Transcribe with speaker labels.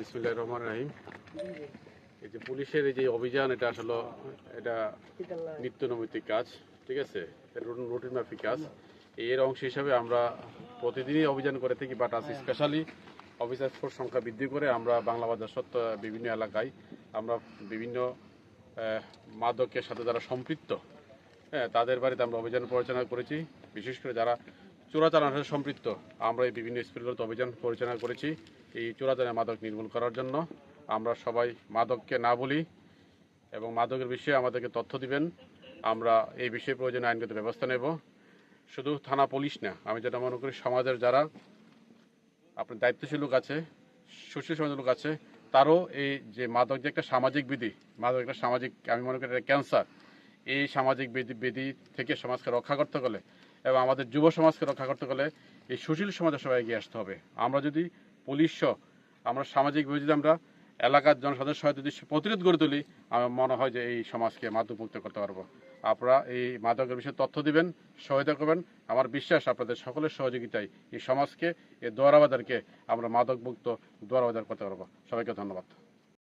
Speaker 1: বিসমুল্লাহ রহমান রাহিম। এই যে পুলিশের এই যে অভিযান, এটা আসলে এটা নিত্য নৈমিত্তিক কাজ, ঠিক আছে? রুটিন মাফিক কাজ। এর অংশ হিসাবে আমরা প্রতিদিনই অভিযান করে থাকি বাট আজ স্পেশালি অফিসার ফোর্স সংখ্যা বৃদ্ধি করে আমরা বাংলা বাজার সত্য বিভিন্ন এলাকায় আমরা বিভিন্ন মাদকের সাথে যারা সম্পৃক্ত হ্যাঁ তাদের বাড়িতে আমরা অভিযান পরিচালনা করেছি। বিশেষ করে যারা চোরাচালানের সাথে সম্পৃক্ত। আমরা এই বিভিন্ন স্কুলগুলোতে অভিযান পরিচালনা করেছি। এই চোরাচালানের মাদক নির্মূল করার জন্য। আমরা সবাই মাদককে না বলি এবং মাদকের বিষয়ে আমাদেরকে তথ্য দিবেন। আমরা এই বিষয়ে প্রয়োজনীয় আইনগত ব্যবস্থা নেব। শুধু থানা পুলিশ না, আমি যেটা মনে করি সমাজের যারা আপনার দায়িত্বশীল লোক আছে, সুশীল সমাজের লোক আছে, তারও এই যে মাদক যে একটা সামাজিক বিধি, মাদক একটা সামাজিক, আমি মনে করি এটা ক্যান্সার এই সামাজিক বিধি থেকে সমাজকে রক্ষা করতে গেলে এবং আমাদের যুব সমাজকে রক্ষা করতে গেলে এই সুশীল সমাজে সবাই এগিয়ে আসতে হবে। আমরা যদি পুলিশ আমরা সামাজিক যদি আমরা এলাকার জনসাধারণের সহায়তা যদি প্রতিরোধ গড়ে তুলি, আমার মনে হয় যে এই সমাজকে মাদকমুক্ত করতে পারব। আপনারা এই মাদকের বিষয়ে তথ্য দিবেন, সহায়তা করবেন। আমার বিশ্বাস আপনাদের সকলের সহযোগিতায় এই সমাজকে, এই দোয়ারাবাজারকে আমরা মাদকমুক্ত দোয়ারাবাজার করতে পারব। সবাইকে ধন্যবাদ।